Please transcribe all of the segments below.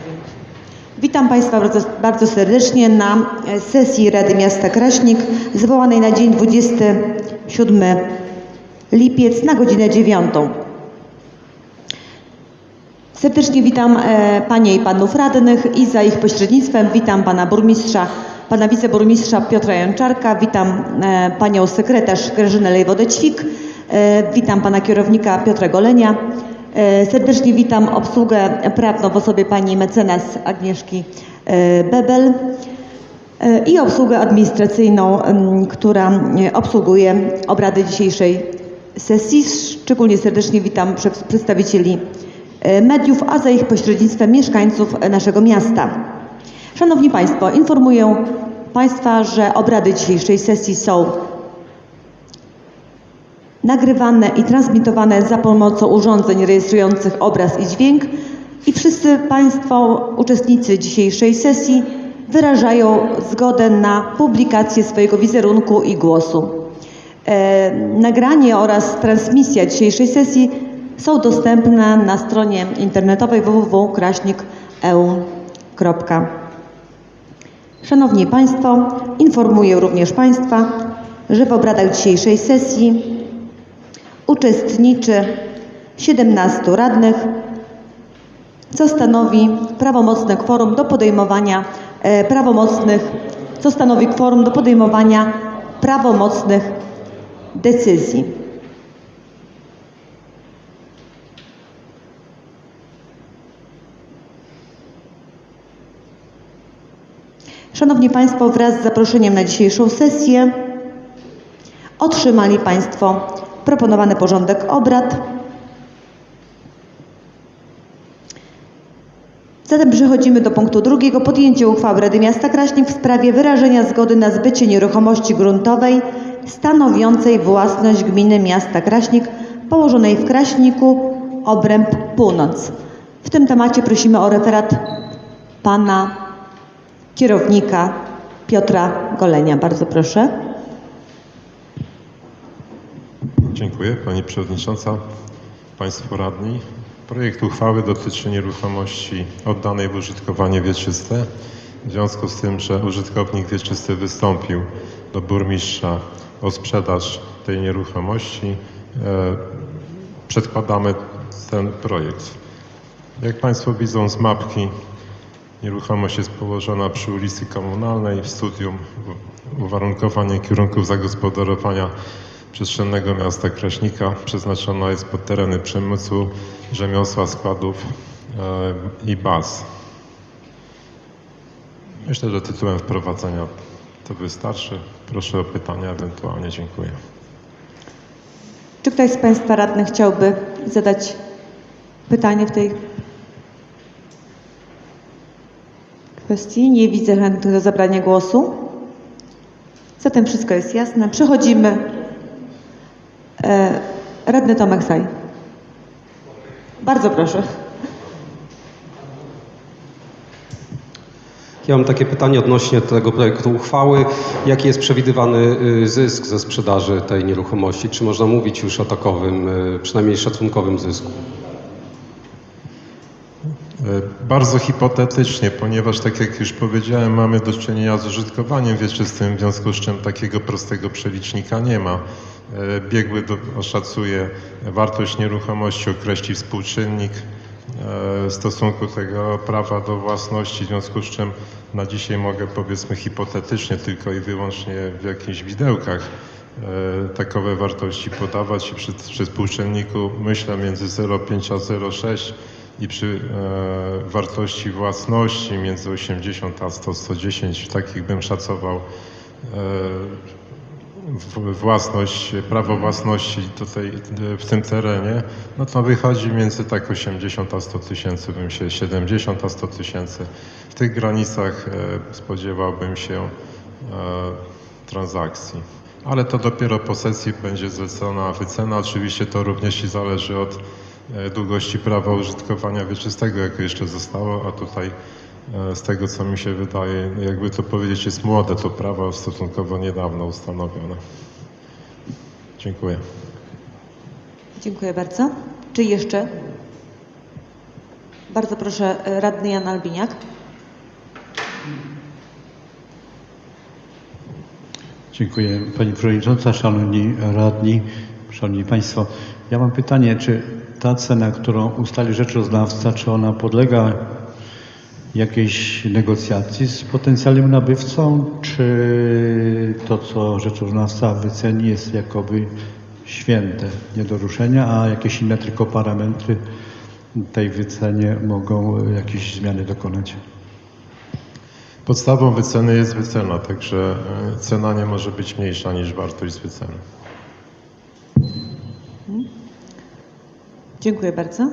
powiem. Witam Państwa bardzo, bardzo serdecznie na e, sesji Rady Miasta Kraśnik zwołanej na dzień 27 lipiec na godzinę 9. Serdecznie witam e, Panie i Panów Radnych i za ich pośrednictwem witam Pana Burmistrza, Pana Wiceburmistrza Piotra Janczarka, witam e, Panią Sekretarz Grażynę Lejwodę-Ćwik, witam Pana Kierownika Piotra Golenia, serdecznie witam obsługę prawną w osobie Pani Mecenas Agnieszki e, Bebel e, i obsługę administracyjną, która e, obsługuje obrady dzisiejszej sesji. Szczególnie serdecznie witam prze- przedstawicieli e, mediów, a za ich pośrednictwem mieszkańców e, naszego miasta. Szanowni Państwo, informuję Państwa, że obrady dzisiejszej sesji są nagrywane i transmitowane za pomocą urządzeń rejestrujących obraz i dźwięk i wszyscy Państwo uczestnicy dzisiejszej sesji wyrażają zgodę na publikację swojego wizerunku i głosu. E, nagranie oraz transmisja dzisiejszej sesji są dostępne na stronie internetowej www.kraśnik.eu. Szanowni Państwo, informuję również Państwa, że w obradach dzisiejszej sesji uczestniczy 17 radnych, co stanowi prawomocne kworum do podejmowania e, prawomocnych, co stanowi kworum do podejmowania prawomocnych decyzji. Szanowni Państwo, wraz z zaproszeniem na dzisiejszą sesję otrzymali Państwo proponowany porządek obrad. Zatem przechodzimy do punktu drugiego. Podjęcie uchwały Rady Miasta Kraśnik w sprawie wyrażenia zgody na zbycie nieruchomości gruntowej stanowiącej własność gminy miasta Kraśnik położonej w Kraśniku obręb północ. W tym temacie prosimy o referat pana kierownika Piotra Golenia. Bardzo proszę. Dziękuję Pani Przewodnicząca, Państwo Radni. Projekt uchwały dotyczy nieruchomości oddanej w użytkowanie wieczyste. W związku z tym, że użytkownik wieczysty wystąpił do burmistrza o sprzedaż tej nieruchomości, e, przedkładamy ten projekt. Jak Państwo widzą z mapki, Nieruchomość jest położona przy ulicy Komunalnej w studium uwarunkowanie kierunków zagospodarowania przestrzennego miasta Kraśnika. Przeznaczona jest pod tereny przemysłu, rzemiosła, składów e, i baz. Myślę, że tytułem wprowadzenia to wystarczy. Proszę o pytania ewentualnie. Dziękuję. Czy ktoś z Państwa radnych chciałby zadać pytanie w tej kwestii? Nie widzę chętnych do zabrania głosu. Zatem wszystko jest jasne. Przechodzimy. E, radny Tomek Saj. Bardzo proszę. Ja mam takie pytanie odnośnie tego projektu uchwały. Jaki jest przewidywany y, zysk ze sprzedaży tej nieruchomości? Czy można mówić już o takowym, y, przynajmniej szacunkowym zysku? E, Bardzo hipotetycznie, ponieważ tak jak już powiedziałem, mamy do czynienia z użytkowaniem wieczystym, w związku z czym takiego prostego przelicznika nie ma. E, Biegły oszacuje wartość nieruchomości, określi współczynnik e, stosunku tego prawa do własności, w związku z czym na dzisiaj mogę powiedzmy hipotetycznie tylko i wyłącznie w jakichś widełkach e, takowe wartości podawać. I przy, przy współczynniku myślę między 0,5 a 0,6 i przy e, wartości własności między 80 a 100, 110, takich bym szacował e, własność, prawo własności tutaj e, w tym terenie, no to wychodzi między tak 80 a 100 tysięcy, bym się 70 a 100 tysięcy. W tych granicach e, spodziewałbym się e, transakcji. Ale to dopiero po sesji będzie zlecona wycena. Oczywiście to również i zależy od długości prawa użytkowania wieczystego, jakie jeszcze zostało, a tutaj z tego co mi się wydaje, jakby to powiedzieć, jest młode to prawo stosunkowo niedawno ustanowione. Dziękuję. Dziękuję bardzo. Czy jeszcze Bardzo proszę, e, radny Jan Albiniak. Dziękuję Pani Przewodnicząca, Szanowni Radni, Szanowni Państwo. Ja mam pytanie, czy ta cena, którą ustali rzeczoznawca, czy ona podlega jakiejś negocjacji z potencjalnym nabywcą, czy to, co rzeczoznawca wyceni jest jakoby święte, nie do ruszenia, a jakieś inne tylko parametry tej wycenie mogą jakieś zmiany dokonać? Podstawą wyceny jest wycena, także e, cena nie może być mniejsza niż wartość wyceny. Dziękuję bardzo.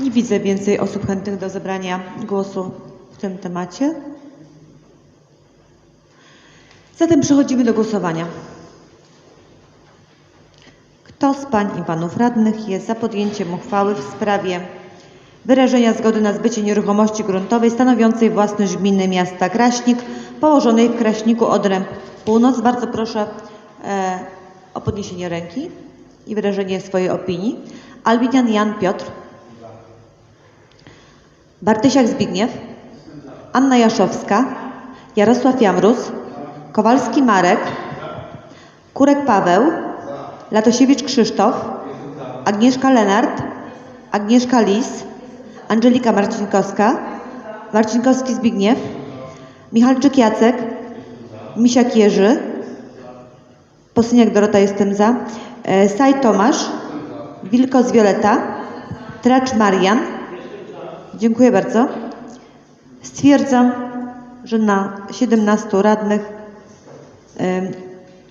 Nie widzę więcej osób chętnych do zabrania głosu w tym temacie. Zatem przechodzimy do głosowania. Kto z pań i panów radnych jest za podjęciem uchwały w sprawie wyrażenia zgody na zbycie nieruchomości gruntowej stanowiącej własność gminy miasta Kraśnik, położonej w Kraśniku Odręb Północ? Bardzo proszę e, o podniesienie ręki i wyrażenie swojej opinii. Albinian Jan Piotr. Bartysiak Zbigniew. Anna Jaszowska. Jarosław Jamrus. Kowalski Marek. Kurek Paweł. Latosiewicz Krzysztof. Agnieszka Lenart. Agnieszka Lis. Angelika Marcinkowska. Marcinkowski Zbigniew. Michalczyk Jacek. Misiak Jerzy. Posyniak Dorota jestem za. E, Saj Tomasz. Wilkos Wioleta. Tracz Marian. Dziękuję bardzo. Stwierdzam, że na 17 radnych,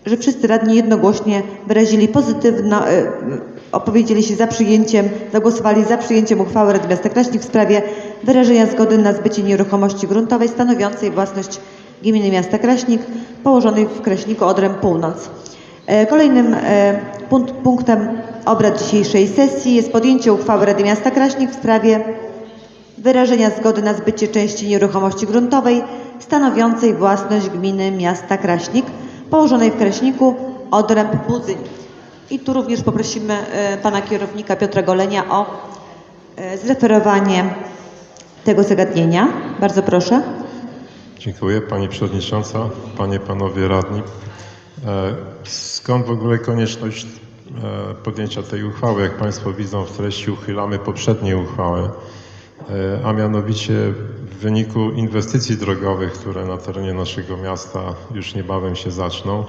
że wszyscy radni jednogłośnie wyrazili pozytywno, e, opowiedzieli się za przyjęciem, zagłosowali za przyjęciem uchwały Rady Miasta Kraśnik w sprawie wyrażenia zgody na zbycie nieruchomości gruntowej stanowiącej własność gminy miasta Kraśnik położonej w Kraśniku Odrem Północ. E, Kolejnym e, punkt, punktem obrad dzisiejszej sesji jest podjęcie uchwały Rady Miasta Kraśnik w sprawie wyrażenia zgody na zbycie części nieruchomości gruntowej stanowiącej własność gminy miasta Kraśnik położonej w Kraśniku Odręb Budzyń. I tu również poprosimy e, pana kierownika Piotra Golenia o e, zreferowanie tego zagadnienia. Bardzo proszę. Dziękuję Pani Przewodnicząca, Panie, Panowie Radni. E, Skąd w ogóle konieczność podjęcia tej uchwały? Jak Państwo widzą w treści uchylamy poprzednie uchwały, a mianowicie w wyniku inwestycji drogowych, które na terenie naszego miasta już niebawem się zaczną, e,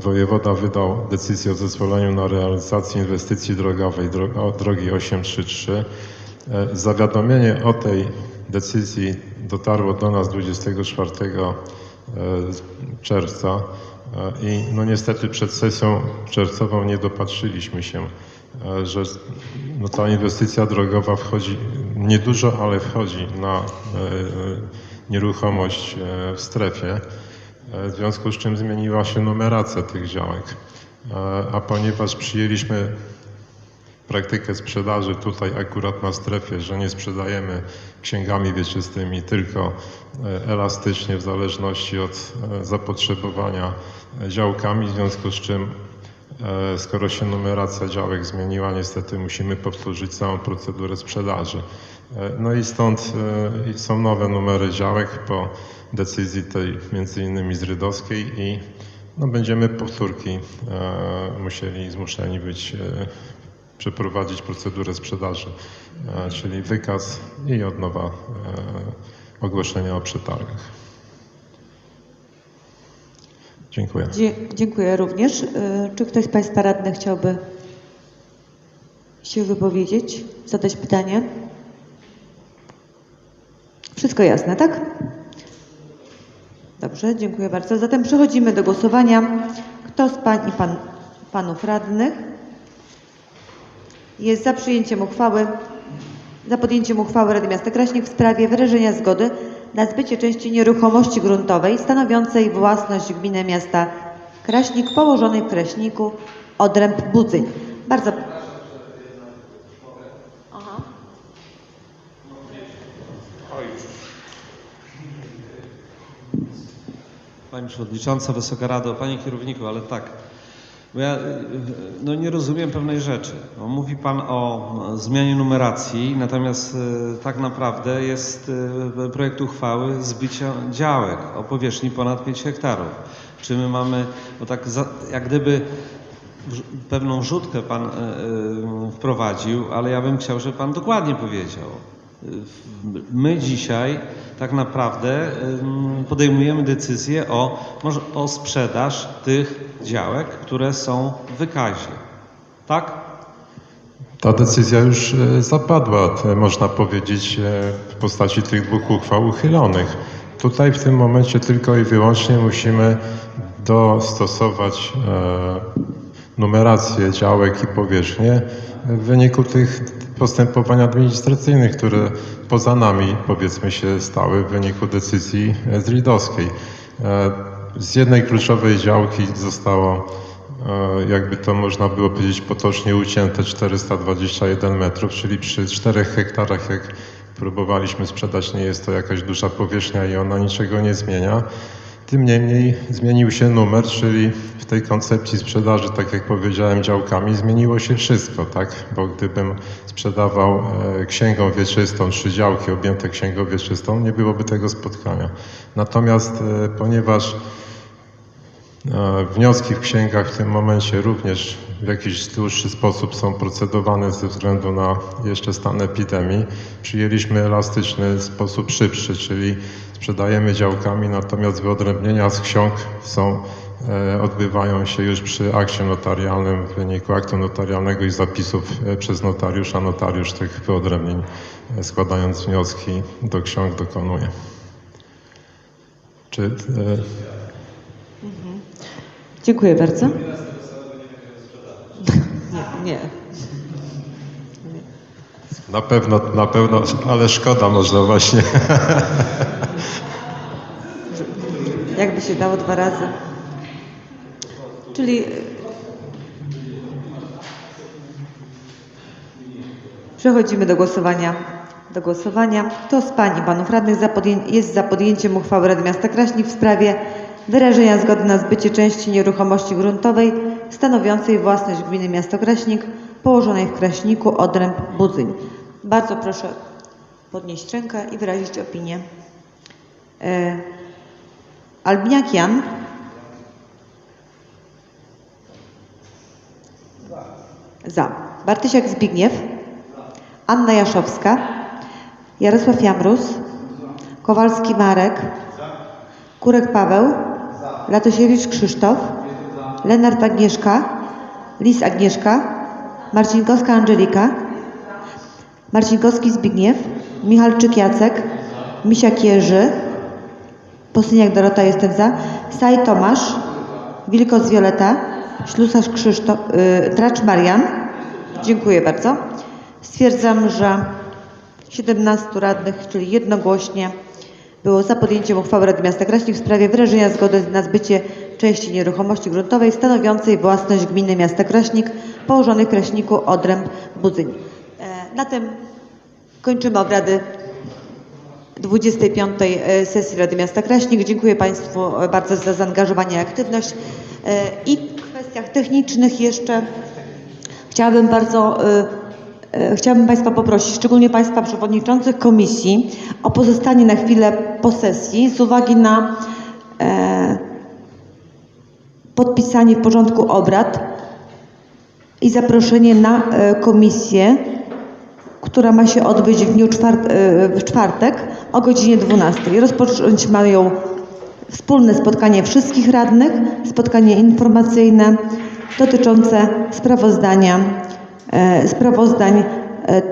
wojewoda wydał decyzję o zezwoleniu na realizację inwestycji drogowej drogi 833. E, Zawiadomienie o tej decyzji dotarło do nas 24 e, czerwca e, i no niestety przed sesją czerwcową nie dopatrzyliśmy się, e, że no ta inwestycja drogowa wchodzi niedużo, ale wchodzi na e, e, nieruchomość e, w strefie, e, w związku z czym zmieniła się numeracja tych działek. E, A ponieważ przyjęliśmy praktykę sprzedaży tutaj akurat na strefie, że nie sprzedajemy księgami wieczystymi, tylko e, elastycznie w zależności od e, zapotrzebowania e, działkami, w związku z czym e, skoro się numeracja działek zmieniła, niestety musimy powtórzyć całą procedurę sprzedaży. E, No i stąd e, są nowe numery działek po decyzji tej między innymi z Rydowskiej i no, będziemy powtórki e, musieli, zmuszeni być e, przeprowadzić procedurę sprzedaży, e, czyli wykaz i od nowa e, ogłoszenia o przetargach. Dziękuję. Dzie- dziękuję również. E, Czy ktoś z Państwa radnych chciałby się wypowiedzieć, zadać pytanie? Wszystko jasne, tak? Dobrze, dziękuję bardzo. Zatem przechodzimy do głosowania. Kto z Pań i pan, Panów radnych jest za przyjęciem uchwały, za podjęciem uchwały Rady Miasta Kraśnik w sprawie wyrażenia zgody na zbycie części nieruchomości gruntowej stanowiącej własność gminy miasta Kraśnik położonej w Kraśniku odręb Budzyń. Bardzo. Pani Przewodnicząca, Wysoka Rado, Panie Kierowniku, ale tak. Bo ja no nie rozumiem pewnej rzeczy. No, mówi Pan o zmianie numeracji, natomiast y, tak naprawdę jest y, projekt uchwały zbycia działek o powierzchni ponad 5 hektarów. Czy my mamy, bo tak za, jak gdyby pewną rzutkę Pan y, wprowadził, ale ja bym chciał, żeby Pan dokładnie powiedział. My dzisiaj tak naprawdę podejmujemy decyzję o, o sprzedaż tych działek, które są w wykazie. Tak? Ta decyzja już e, zapadła, te, można powiedzieć, e, w postaci tych dwóch uchwał uchylonych. Tutaj w tym momencie tylko i wyłącznie musimy dostosować e, numerację działek i powierzchnię w wyniku tych postępowań administracyjnych, które poza nami, powiedzmy się, stały w wyniku decyzji zridowskiej. E, Z jednej kluczowej działki zostało e, jakby to można było powiedzieć potocznie ucięte 421 metrów, czyli przy 4 hektarach, jak próbowaliśmy sprzedać, nie jest to jakaś duża powierzchnia i ona niczego nie zmienia. Tym niemniej zmienił się numer, czyli w tej koncepcji sprzedaży, tak jak powiedziałem, działkami zmieniło się wszystko, tak? Bo gdybym sprzedawał e, księgą wieczystą trzy działki objęte księgą wieczystą, nie byłoby tego spotkania. Natomiast e, ponieważ Wnioski w księgach w tym momencie również w jakiś dłuższy sposób są procedowane ze względu na jeszcze stan epidemii. Przyjęliśmy elastyczny sposób szybszy, czyli sprzedajemy działkami, natomiast wyodrębnienia z ksiąg są, e, odbywają się już przy akcie notarialnym w wyniku aktu notarialnego i zapisów e, przez notariusza. Notariusz tych wyodrębnień e, składając wnioski do ksiąg dokonuje. Czy e, Dziękuję bardzo. Nie, nie. Na pewno, na pewno, ale szkoda można właśnie. Jakby się dało dwa razy. Czyli przechodzimy do głosowania. Do głosowania. Kto z Pań i Panów Radnych za jest za podjęciem uchwały Rady Miasta Kraśnik w sprawie wyrażenia zgody na zbycie części nieruchomości gruntowej stanowiącej własność gminy Miasto Kraśnik położonej w Kraśniku Odręb Budzyń. Bardzo proszę podnieść rękę i wyrazić opinię. E, Albiniak Jan. Za. Bartysiak Zbigniew. Anna Jaszowska. Jarosław Jamrus. Kowalski Marek. Kurek Paweł. Latosiewicz Krzysztof. Lenart Agnieszka. Lis Agnieszka. Marcinkowska Angelika. Marcinkowski Zbigniew. Michalczyk Jacek. Misiak Jerzy. Posyniak Dorota, jestem za. Saj Tomasz, Wilkos Wioleta, Ślusarz Krzysztof, y, Tracz Marian. Dziękuję bardzo. Stwierdzam, że 17 radnych, czyli jednogłośnie było za podjęciem uchwały Rady Miasta Kraśnik w sprawie wyrażenia zgody na zbycie części nieruchomości gruntowej stanowiącej własność gminy Miasta Kraśnik położonej w Kraśniku Odręb Budzyń. E, Na tym kończymy obrady 25. e, sesji Rady Miasta Kraśnik. Dziękuję Państwu e, bardzo za zaangażowanie i aktywność. I w kwestiach technicznych jeszcze chciałabym bardzo, chciałabym Państwa poprosić, szczególnie Państwa przewodniczących komisji, o pozostanie na chwilę po sesji z uwagi na e, podpisanie w porządku obrad i zaproszenie na e, komisję która ma się odbyć w dniu czwart- e, w czwartek o godzinie 12. Rozpocząć mają wspólne spotkanie wszystkich radnych, spotkanie informacyjne dotyczące sprawozdania, e, sprawozdań e,